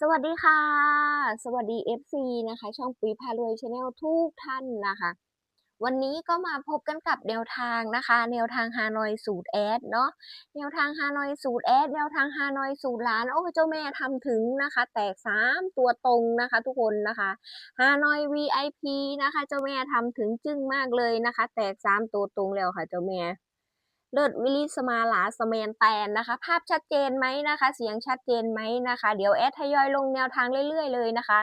สวัสดีค่ะ สวัสดี FC นะคะ ช่องปุ๋ยพารวยชาแนลทุกท่านนะคะ วันนี้ก็มาพบกันกับแนวทางนะคะ แนวทางฮานอยสูตรแอดเนาะแนวทางฮานอยสูตรแอดแนวทางฮานอยสูตรล้านโอ้เจ้าแม่ทำถึงนะคะ แตกสามตัวตรงนะคะ ทุกคนนะคะฮานอย VIP นะคะ เจ้าแม่ทำถึงจึ้งมากเลยนะคะ แตกสามตัวตรงแล้วค่ะเจ้าแม่ เลิศวิลิสมาลาสเมนแตนนะคะ ภาพชัดเจนไหมนะคะ เสียงชัดเจนไหมนะคะ เดี๋ยวแอดทยอยลงแนวทางเรื่อยๆเลยนะคะ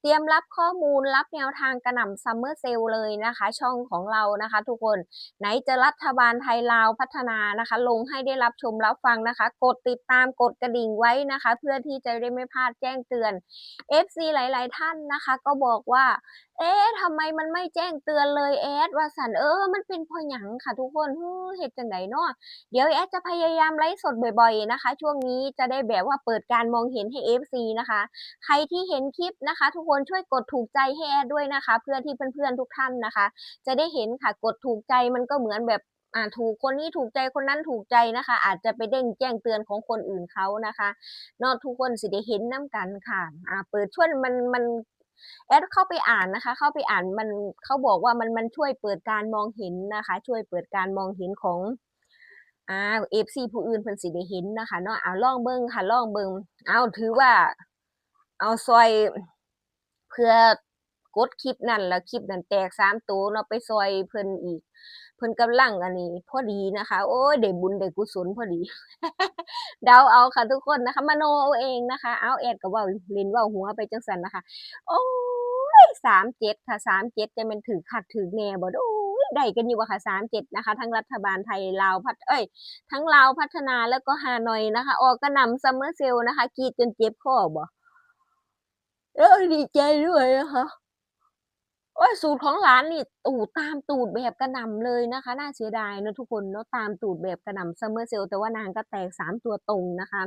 เตรียมรับข้อมูลรับแนวทางกระหน่ำซัมเมอร์เซลเลยนะคะ ช่องของเรานะคะ ทุกคนไหนจะรัฐบาลไทยลาวพัฒนานะคะ ลงให้ได้รับชมรับฟังนะคะ กดติดตามกดกระดิ่งไว้นะคะ เพื่อที่จะได้ไม่พลาดแจ้งเตือน FC หลาย ๆ ท่านนะคะ ก็บอกว่าเอ๊ะทำไมมันไม่แจ้งเตือนเลยแอดว่าสันเออ มันเป็นพราะหยังค่ะทุกคนเฮ้เหตุจังไดเนาะเดี๋ยวแอดจะพยายามไลฟ์สดบ่อยๆนะคะ ช่วงนี้จะได้แบบว่าเปิดการมองเห็นให้ FC นะคะ ใครที่เห็นคลิปนะคะ ทุกคนช่วยกดถูกใจให้แอดด้วยนะคะ เพื่อที่เพื่อนๆทุกท่านนะคะ จะได้เห็นค่ะกดถูกใจมันก็เหมือนแบบอ่าถูกคนนี้ถูกใจคนนั้นถูกใจนะคะ อาจจะไปเด้งแจ้งเตือนของคนอื่นเขานะคะเนอกทุกคนสิได้เห็นน้ำกันค่ะอ่าเปิดช่วงมันมัน แอดเข้าไปอ่านนะคะ เข้าไปอ่านมันเขาบอกว่ามันมันช่วยเปิดการมองเห็นนะคะ ช่วยเปิดการมองเห็นของอ่าเอฟซีผู้อื่นเพิ่นสิได้เห็นนะคะเนาะเอาล่องเบิ่งค่ะล่องเบิ่งเอาถือว่า เอาซอยเพื่อ กดคลิปนั่นแล้วคลิปนั้นแตกสามตัวเนาะไปซอยเพิ่นอีก เพิ่นกำลังอันนี้ พอดีนะคะ โอ้ยได้บุญได้กุศลพอดี เดาเอาค่ะทุกคนนะคะมโนเอาเองนะคะ เอาแอดก็เว้าเล่นว้าหัวไปจังซั่นนะคะ โอ้ยสามเจ็ดค่ะสามเจ็ดจะเป็นถือขัดถือแน่บ่โอ้ยได้กันอยู่ว่าค่ะสามเจ็ดนะคะ ทั้งรัฐบาลไทยลาวพัฒเอ้ย ทั้งลาวพัฒนาแล้วก็ฮานอยนะคะ ออกกระนำซัมเมอร์เซลนะคะ กีดจนเจ็บคอบ่เออดีใจด้วยนะคะ โอ้ยสูตรของร้านนี่ตูดตามตูดแบบกระหน่ำเลยนะคะ น่าเสียดายนะทุกคนเนาะตามตูดแบบกระหน่ำซัมเมอร์เซลแต่ว่านางก็แตกสามตัวตรงนะคะ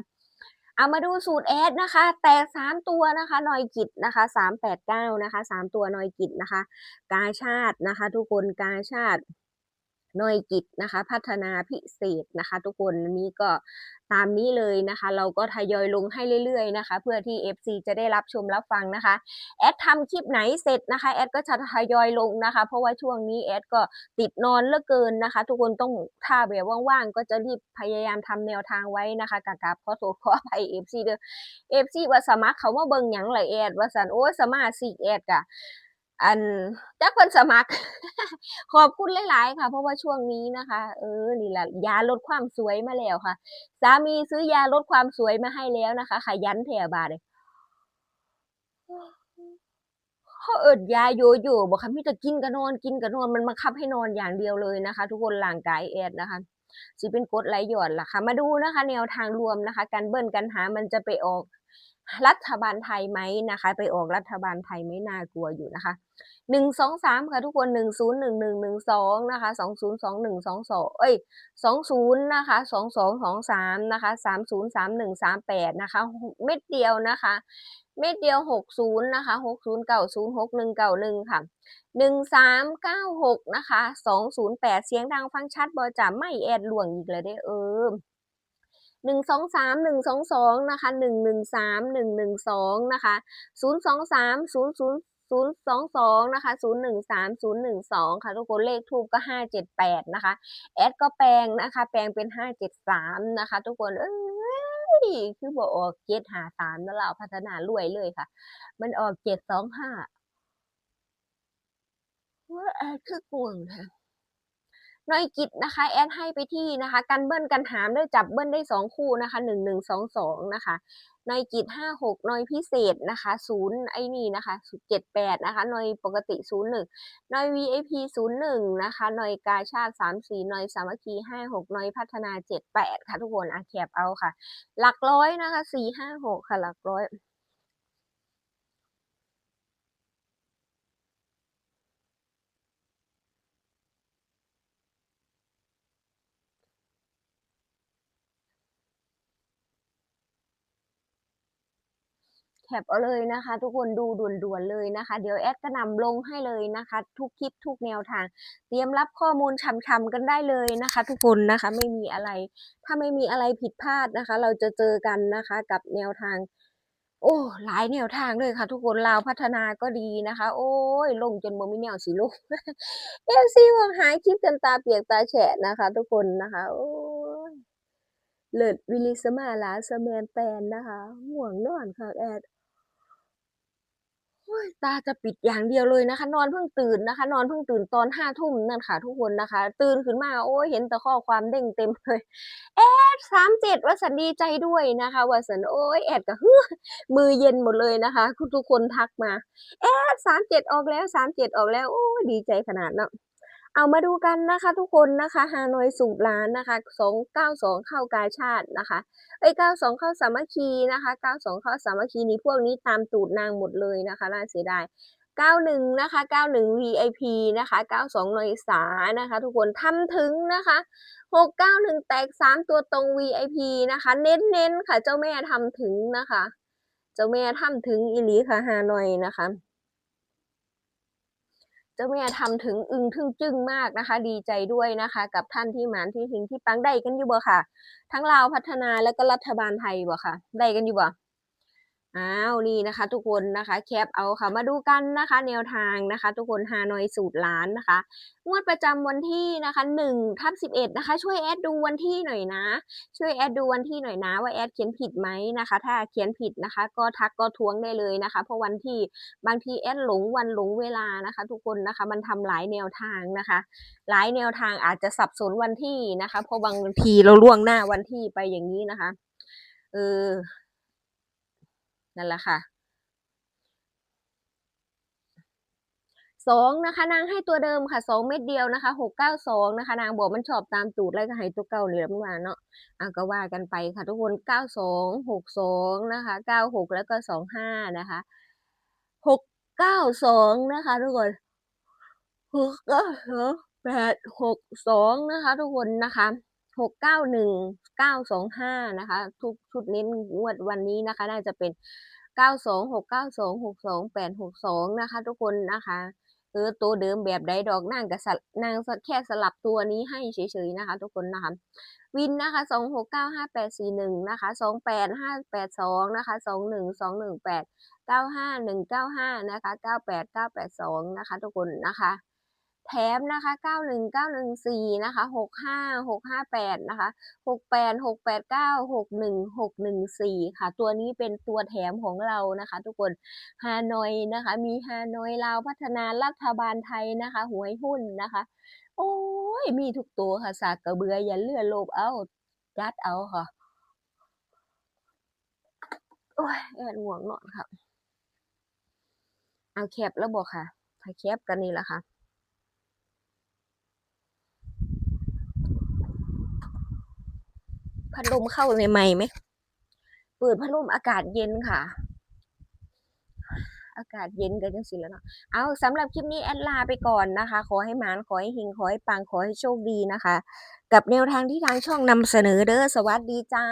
เอามาดูสูตรแอดนะคะ แตกสามตัวนะคะนอยกิจนะคะสามแปดเก้านะคะสามตัวนอยกิจนะคะ กาชาตินะคะ ทุกคนกาชาติ หน่วยกิจนะคะ พัฒนาพิเศษนะคะ ทุกคนนี้ก็ตามนี้เลยนะคะ เราก็ทยอยลงให้เรื่อยๆนะคะ เพื่อที่ FC จะได้รับชมรับฟังนะคะ แอดทำคลิปไหนเสร็จนะคะแอดก็จะทยอยลงนะคะ เพราะว่าช่วงนี้แอดก็ติดนอนเหลือเกินนะคะ ทุกคนต้องถ้าแบบว่างๆก็จะรีบพยายามทำแนวทางไว้นะคะกะกับขอโทษขออภัย FC เด้อ FC ว่าสมัครเขามาเบิ่งหยังล่ะแอดว่าซันโอ้สมาชิกแอดกะ อันจักเพิ่นสมัคร ขอบคุณหลายๆค่ะ เพราะว่าช่วงนี้นะคะ เออนี่แหละยาลดความสวยมาแล้วค่ะ สามีซื้อยาลดความสวยมาให้แล้วนะคะขยันแถบาดเลยเขาเอิดยาโยโย่บอกค่ะมีแต่กินกับนอนกินกับนอนมันบังคับให้นอนอย่างเดียวเลยนะคะ ทุกคนร่างกายแอดนะคะสิเป็นกดไหลหย่อนล่ะค่ะ มาดูนะคะ แนวทางรวมนะคะ การเบิ้ลกันหามันจะไปออก รัฐบาลไทยไหมนะคะ ไปออกรัฐบาลไทยไม่น่ากลัวอยู่นะคะหนึ่งสองสามค่ะทุกคนหนึ่งศูนย์หนึ่งหนึ่งหนึ่งสองนะคะสองศูนย์สองหนึ่งสองสองเอ้ยสองศูนย์นะคะสองสองสองสามนะคะสามศูนย์สามหนึ่งสามแปดนะคะเม็ดเดียวนะคะ เม็ดเดียวหกศูนย์นะคะหกศูนย์เก้าศูนย์หกหนึ่งเก้าหนึ่งค่ะหนึ่งสามเก้าหกนะคะสองศูนย์แปดเสียงดังฟังชัดบอจะไม่แอดหลวงอีกเลยได้เออ หนึ่งสองสามหนึ่งสองสองนะคะหนึ่งหนึ่งสามหนึ่งหนึ่งสองนะคะศูนย์สองสามศูนย์ศูนย์ศูนย์สองสองนะคะศูนย์หนึ่งสามศูนย์หนึ่งสองค่ะทุกคนเลขทูบก็ห้าเจ็ดแปดนะคะแอดก็แปลงนะคะแปลงเป็นห้าเจ็ดสามนะคะทุกคนเอ้ยคือบอกออกเจ็ดหาสามแล้วเราพัฒนารวยเลยค่ะ มันออกเจ็ดสองห้าว่าแอดคือกวงค่ะ หน่อยกิจนะคะ แอดให้ไปที่นะคะกันเบิ้ลกันหามได้จับเบิ้ลได้สองคู่นะคะหนึ่งหนึ่งสองสองนะคะหน่อยกิจห้าหกหน่อยพิเศษนะคะศูนย์ไอ้นี่นะคะเจ็ดแปดนะคะหน่อยปกติศูนย์หนึ่งหน่อย VIP ศูนย์หนึ่งนะคะหน่อยกาชาติสามสี่หน่อยสามัคคีห้าหกหน่อยพัฒนาเจ็ดแปดค่ะทุกคนอาแคบเอาค่ะ หลักร้อยนะคะสี่ห้าหกค่ะหลักร้อย แคปเอาเลยนะคะ ทุกคนดูด่วนๆเลยนะคะ เดี๋ยวแอดกระนำลงให้เลยนะคะ ทุกคลิปทุกแนวทาง เตรียมรับข้อมูลช่ำๆกันได้เลยนะคะ ทุกคนนะคะไม่มีอะไร ถ้าไม่มีอะไรผิดพลาดนะคะ เราจะเจอกันนะคะกับแนวทาง โอ้หลายแนวทางเลยค่ะ ทุกคนลาวพัฒนาก็ดีนะคะ โอ๊ยลงจนบ่มีแนวสิลง FC บอกหายคลิปจนตาเปียกตาแฉะนะคะ ทุกคนนะคะโอ๊ยเลิศวิลิสมาลาสแมนแตนนะคะง่วงนอนคักแอด ตาจะปิดอย่างเดียวเลยนะคะ นอนเพิ่งตื่นนะคะ นอนเพิ่งตื่นตอนห้าทุ่มนั่นค่ะ ทุกคนนะคะ ตื่นขึ้นมาโอ้ยเห็นแต่ข้อความเด้งเต็มเลยแอด37ว่าซั่นดีใจด้วยนะคะว่าสันโอ้ยแอดก็ฮือมือเย็นหมดเลยนะคะทุกคนทักมาแอดสามเจ็ดออกแล้วสามเจ็ดออกแล้วโอ้ดีใจขนาดเนาะ เอามาดูกันนะคะทุกคนนะคะฮานอยสูตรล้านนะคะ292เข้ากาชาดนะคะเอ๊ย92เข้าสามัคคีนะคะ92เข้าสามัคคีนี่พวกนี้ตามตูดนางหมดเลยนะคะน่าเสียดาย91 นะคะ 91 VIP นะคะ 92นอยสานะคะ ทุกคนทำถึงนะคะ 691 แตก 3 ตัวตรง VIP นะคะ เน้นๆค่ะ เจ้าแม่ทำถึงนะคะ เจ้าแม่ทำถึงอีหลีค่ะฮานอยนะคะ เจ้าแม่ทำถึงอึ้งทึ่งจึ้งมากนะคะ ดีใจด้วยนะคะ กับท่านที่หมานที่หิงที่ปังได้กันอยู่บ่ค่ะ ทั้งลาวพัฒนาแล้วก็รัฐบาลไทยบ่ค่ะ ได้กันอยู่บ่ อ้าวนี่นะคะ ทุกคนนะคะแคปเอาค่ะมาดูกันนะคะ แนวทางนะคะ ทุกคนฮานอยสูตรล้านนะคะงวดประจำวันที่นะคะ1/11นะคะ ช่วยแอดดูวันที่หน่อยนะ ช่วยแอดดูวันที่หน่อยนะ ว่าแอดเขียนผิดไหมนะคะ ถ้าเขียนผิดนะคะ ก็ทักก็ท้วงได้เลยนะคะ เพราะวันที่บางทีแอดหลงวันหลงเวลานะคะ ทุกคนนะคะมันทำหลายแนวทางนะคะ หลายแนวทางอาจจะสับสนวันที่นะคะ เพราะบางทีเราล่วงหน้าวันที่ไปอย่างงี้นะคะเออ นั่นแหละค่ะ2นะคะนางให้ตัวเดิมค่ะ2เม็ดเดียวนะคะ692นะคะ นางบอกมันชอบตามตูดแล้วก็ให้ตัวเก่าเนี่แหละมันว่าเนาะอาก็ว่ากันไปค่ะทุกคน92 62นะคะ96แล้วก็25นะคะ692นะคะ ทุกคน692 862นะคะ ทุกคนนะคะ หกเก้าหนึ่งเก้าสองห้านะคะ ทุกชุดเน้นงวดวันนี้นะคะ น่าจะเป็นเก้าสองหกเก้าสองหกสองแปดหกสองนะคะ ทุกคนนะคะเออตัวเดิมแบบไดดอกนางกับนางแค่สลับตัวนี้ให้เฉยๆนะคะ ทุกคนนะคะวินนะคะสองหกเก้าห้าแปดสี่หนึ่งนะคะสองแปดห้าแปดสองนะคะสองหนึ่งสองหนึ่งแปดเก้าห้าหนึ่งเก้าห้านะคะเก้าแปดเก้าแปดสองนะคะ ทุกคนนะคะ แถมนะคะ 91 914 นะคะ 65 658 นะคะ 68 689 61 614 ค่ะ ตัวนี้เป็นตัวแถมของเรานะคะ ทุกคน ฮานอยนะคะ มีฮานอยลาวพัฒนารัฐบาลไทยนะคะ หวยหุ้นนะคะ โอ๊ยมีทุกตัวค่ะ สากกระเบืออย่าเลื่อนโลภเอาจัดเอาค่ะ โอ๊ยแอดง่วงนอนค่ะ เอาแคปแล้วบ่ค่ะ ถ้าแคปก็นี่ล่ะค่ะ พัดลมเข้าใหม่ไหม เปิดพัดลมอากาศเย็นค่ะ อากาศเย็นก็จั่งสิแล้วเนาะ เอาสำหรับคลิปนี้แอดลาไปก่อนนะคะ ขอให้หมานขอให้หิงขอให้ปังขอให้โชคดีนะคะ กับแนวทางที่ทางช่องนำเสนอเด้อ สวัสดีจ้า